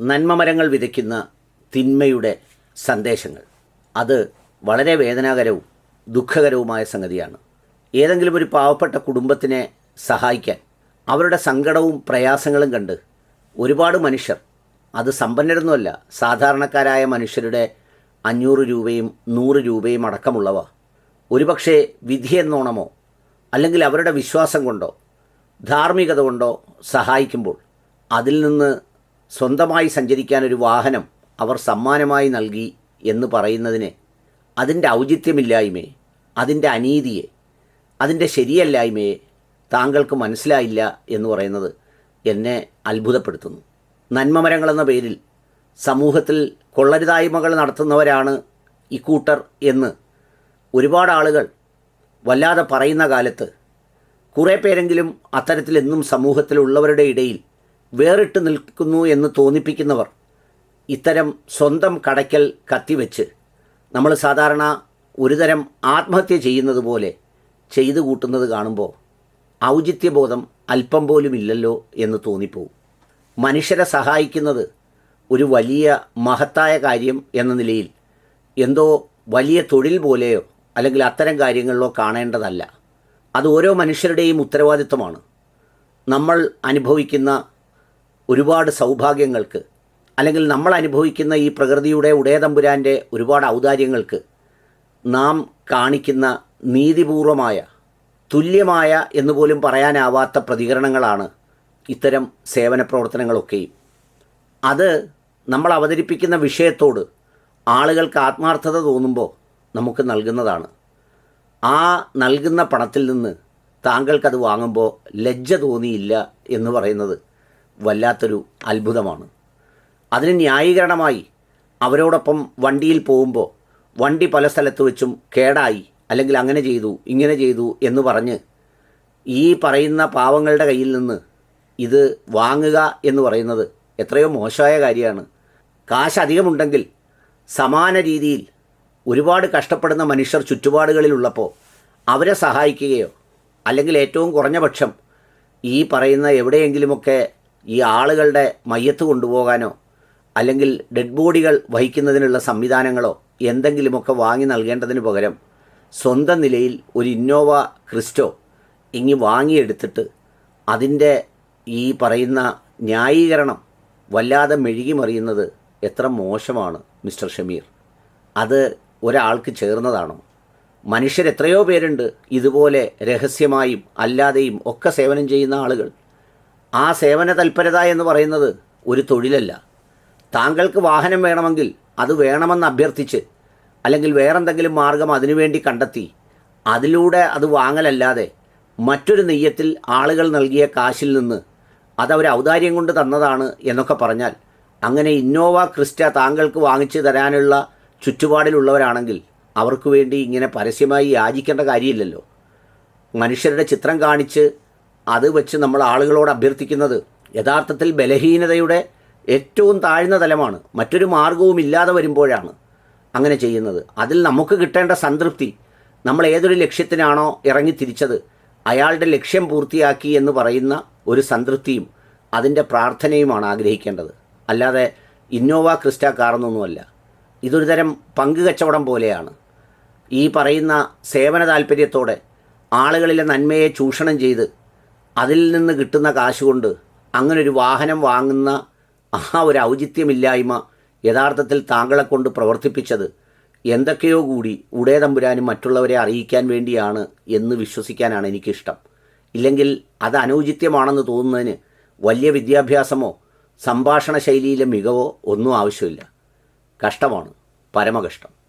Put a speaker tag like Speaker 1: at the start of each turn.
Speaker 1: നന്മമരങ്ങൾ വിതയ്ക്കുന്ന തിന്മയുടെ സന്ദേശങ്ങൾ. അത് വളരെ വേദനാകരവും ദുഃഖകരവുമായ സംഗതിയാണ്. ഏതെങ്കിലും ഒരു പാവപ്പെട്ട കുടുംബത്തിനെ സഹായിക്കാൻ അവരുടെ സങ്കടവും പ്രയാസങ്ങളും കണ്ട് ഒരുപാട് മനുഷ്യർ അത് സമ്പന്നരൊന്നുമല്ല സാധാരണക്കാരായ മനുഷ്യരുടെ അഞ്ഞൂറ് രൂപയും നൂറ് രൂപയും അടക്കമുള്ളവ. ഒരുപക്ഷെ വിധിയെന്നോണമോ അല്ലെങ്കിൽ അവരുടെ വിശ്വാസം കൊണ്ടോ ധാർമ്മികത കൊണ്ടോ സഹായിക്കുമ്പോൾ അതിൽ നിന്ന് സ്വന്തമായി സഞ്ചരിക്കാൻ ഒരു വാഹനം അവർ സമ്മാനമായി നൽകി എന്ന് പറയുന്നതിന് അതിന്റെ ഔചിത്യമില്ലായ്മയെ അതിന്റെ അനീതിയെ അതിന്റെ ശരിയല്ലായ്മയെ താങ്കൾക്ക് മനസ്സിലായില്ല എന്ന് പറയുന്നത് എന്നെ അത്ഭുതപ്പെടുത്തുന്നു. നന്മമരങ്ങളെന്ന പേരിൽ സമൂഹത്തിൽ കൊള്ളരുതായ്മകൾ നടത്തുന്നവരാണ് ഇക്കൂട്ടർ എന്ന് ഒരുപാട് ആളുകൾ വല്ലാതെ പറയുന്ന കാലത്ത് കുറേ പേരെങ്കിലും അത്തരത്തിൽ എന്നും സമൂഹത്തിലുള്ളവരുടെ ഇടയിൽ വേറിട്ട് നിൽക്കുന്നു എന്ന് തോന്നിപ്പിക്കുന്നവർ ഇത്തരം സ്വന്തം കടയ്ക്കൽ കത്തിവെച്ച് നമ്മൾ സാധാരണ ഒരുതരം ആത്മഹത്യ ചെയ്യുന്നത് പോലെ ചെയ്തു കൂട്ടുന്നത് കാണുമ്പോൾ ഔചിത്യബോധം അല്പം പോലും ഇല്ലല്ലോ എന്ന് തോന്നിപ്പോവും. മനുഷ്യരെ സഹായിക്കുന്നത് ഒരു വലിയ മഹത്തായ കാര്യം എന്ന നിലയിൽ എന്തോ വലിയ തൊഴിൽ പോലെയോ അല്ലെങ്കിൽ അത്തരം കാര്യങ്ങളിലോ കാണേണ്ടതല്ല. അത് ഓരോ മനുഷ്യരുടെയും ഉത്തരവാദിത്വമാണ്. നമ്മൾ അനുഭവിക്കുന്ന ഒരുപാട് സൗഭാഗ്യങ്ങൾക്ക് അല്ലെങ്കിൽ നമ്മൾ അനുഭവിക്കുന്ന ഈ പ്രകൃതിയുടെ ഉടയതമ്പുരാന്റെ ഒരുപാട് ഔദാര്യങ്ങൾക്ക് നാം കാണിക്കുന്ന നീതിപൂർവമായ തുല്യമായ എന്ന് പോലും പറയാനാവാത്ത പ്രതികരണങ്ങളാണ് ഇത്തരം സേവന പ്രവർത്തനങ്ങളൊക്കെയും അത് നമ്മൾ അവതരിപ്പിക്കുന്ന വിഷയത്തോട് ആളുകൾക്ക് ആത്മാർത്ഥത തോന്നുമ്പോൾ നമുക്ക് നൽകുന്നതാണ്. ആ നൽകുന്ന പണത്തിൽ നിന്ന് താങ്കൾക്കത് വാങ്ങുമ്പോൾ ലജ്ജ തോന്നിയില്ല എന്ന് പറയുന്നത് വല്ലാത്തൊരു അത്ഭുതമാണ്. അതിന് ന്യായീകരണമായി അവരോടൊപ്പം വണ്ടിയിൽ പോകുമ്പോൾ വണ്ടി പല സ്ഥലത്ത് വെച്ചും കേടായി അല്ലെങ്കിൽ അങ്ങനെ ചെയ്തു ഇങ്ങനെ ചെയ്തു എന്ന് പറഞ്ഞ് ഈ പറയുന്ന പാവങ്ങളുടെ കയ്യിൽ നിന്ന് ഇത് വാങ്ങുക എന്ന് പറയുന്നത് എത്രയോ മോശമായ കാര്യമാണ്. കാശ് അധികമുണ്ടെങ്കിൽ സമാന രീതിയിൽ ഒരുപാട് കഷ്ടപ്പെടുന്ന മനുഷ്യർ ചുറ്റുപാടുകളിലുള്ളപ്പോൾ അവരെ സഹായിക്കുകയോ അല്ലെങ്കിൽ ഏറ്റവും കുറഞ്ഞ പക്ഷം ഈ പറയുന്ന എവിടെയെങ്കിലുമൊക്കെ ഈ ആളുകളുടെ മയ്യത്ത് കൊണ്ടുപോകാനോ അല്ലെങ്കിൽ ഡെഡ് ബോഡികൾ വഹിക്കുന്നതിനുള്ള സംവിധാനങ്ങളോ എന്തെങ്കിലുമൊക്കെ വാങ്ങി നൽകേണ്ടതിന് പകരം സ്വന്തം നിലയിൽ ഒരു ഇന്നോവ ക്രിസ്റ്റോ ഇങ്ങി വാങ്ങിയെടുത്തിട്ട് അതിന്റെ ഈ പറയുന്ന ന്യായീകരണം വല്ലാതെ മെഴുകി മറിയുന്നത് എത്ര മോശമാണ് മിസ്റ്റർ ഷമീർ. അത് ഒരാൾക്ക് ചേർന്നതാണോ? മനുഷ്യർ എത്രയോ പേരുണ്ട് ഇതുപോലെ രഹസ്യമായും അല്ലാതെയും ഒക്കെ സേവനം ചെയ്യുന്ന ആളുകൾ. ആ സേവന തൽപരത എന്ന് പറയുന്നത് ഒരു തൊഴിലല്ല. താങ്കൾക്ക് വാഹനം വേണമെങ്കിൽ അത് വേണമെന്ന് അഭ്യർത്ഥിച്ച് അല്ലെങ്കിൽ വേറെന്തെങ്കിലും മാർഗം അതിനുവേണ്ടി കണ്ടെത്തി അതിലൂടെ അത് വാങ്ങലല്ലാതെ മറ്റൊരു നെയ്യത്തിൽ ആളുകൾ നൽകിയ കാശിൽ നിന്ന് അതവർ ഔദാര്യം കൊണ്ട് തന്നതാണ് എന്നൊക്കെ പറഞ്ഞാൽ അങ്ങനെ ഇന്നോവ ക്രിസ്റ്റ താങ്കൾക്ക് വാങ്ങിച്ചു തരാനുള്ള ചുറ്റുപാടിലുള്ളവരാണെങ്കിൽ അവർക്ക് വേണ്ടി ഇങ്ങനെ പരസ്യമായി യാചിക്കേണ്ട കാര്യമില്ലല്ലോ. മനുഷ്യരുടെ ചിത്രം കാണിച്ച് അത് വെച്ച് നമ്മൾ ആളുകളോട് അഭ്യർത്ഥിക്കുന്നത് യഥാർത്ഥത്തിൽ ബലഹീനതയുടെ ഏറ്റവും താഴ്ന്ന തലമാണ്. മറ്റൊരു മാർഗവും ഇല്ലാതെ വരുമ്പോഴാണ് അങ്ങനെ ചെയ്യുന്നത്. അതിൽ നമുക്ക് കിട്ടേണ്ട സംതൃപ്തി നമ്മൾ ഏതൊരു ലക്ഷ്യത്തിനാണോ ഇറങ്ങി തിരിച്ചത് അയാളുടെ ലക്ഷ്യം പൂർത്തിയാക്കി എന്ന് പറയുന്ന ഒരു സംതൃപ്തിയും അതിന്റെ പ്രാർത്ഥനയുമാണ് ആഗ്രഹിക്കേണ്ടത്. അല്ലാതെ ഇന്നോവ ക്രിസ്റ്റ കാറൊന്നൊന്നുമല്ല ഇതൊരു തരം പങ്ക് കച്ചവടം പോലെയാണ്. ഈ പറയുന്ന സേവന താല്പര്യത്തോടെ ആളുകളിലെ നന്മയെ ചൂഷണം ചെയ്ത് അതിൽ നിന്ന് കിട്ടുന്ന കാശ് കൊണ്ട് ഒരു വാഹനം വാങ്ങുന്ന ആ ഒരു ഔചിത്യമില്ലായ്മ യഥാർത്ഥത്തിൽ താങ്കളെ കൊണ്ട് പ്രവർത്തിപ്പിച്ചത് എന്തൊക്കെയോ കൂടി ഉടേ തമ്പുരാനും മറ്റുള്ളവരെ അറിയിക്കാൻ വേണ്ടിയാണ് എന്ന് വിശ്വസിക്കാനാണ് എനിക്കിഷ്ടം. ഇല്ലെങ്കിൽ അത് അനൗചിത്യമാണെന്ന് തോന്നുന്നതിന് വലിയ വിദ്യാഭ്യാസമോ സംഭാഷണ ശൈലിയിലെ മികവോ ഒന്നും ആവശ്യമില്ല. കഷ്ടമാണ് പരമകഷ്ടം.